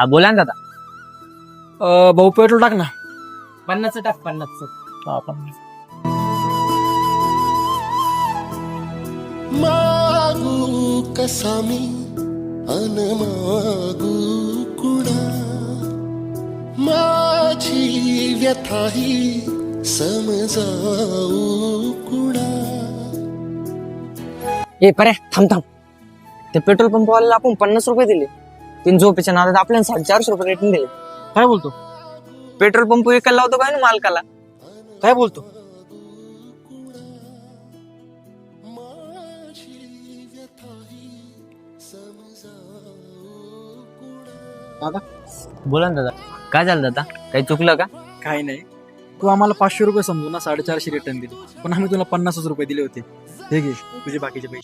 हा बोला ना दादा. अं, भाऊ पेट्रोल टाक ना. पन्नास टाक पन्नास हा, पण- मागू कसा मी? अन मागू कुणा? माझी व्यथाही समजाऊ कुणा? ए पर्या थांब थांब. ते पेट्रोल पंपवाल्याला आपण पन्नास रुपये दिले. तीन झोपेच्या नादात आपल्याला साडे चारशे रुपये रेटिंग दिले. काय बोलतो? पेट्रोल पंप विकायला लावतो काय ना मालकाला? काय बोलतो? बोला ना दादा. काय झालं दादा? काही चुकलं का? काही नाही. तू आम्हाला पाचशे रुपये समजू ना साडेचारशे रिटर्न दिले. पण आम्ही तुला पन्नासच रुपये दिले होते. हे घे तुझे बाकीचे पैसे.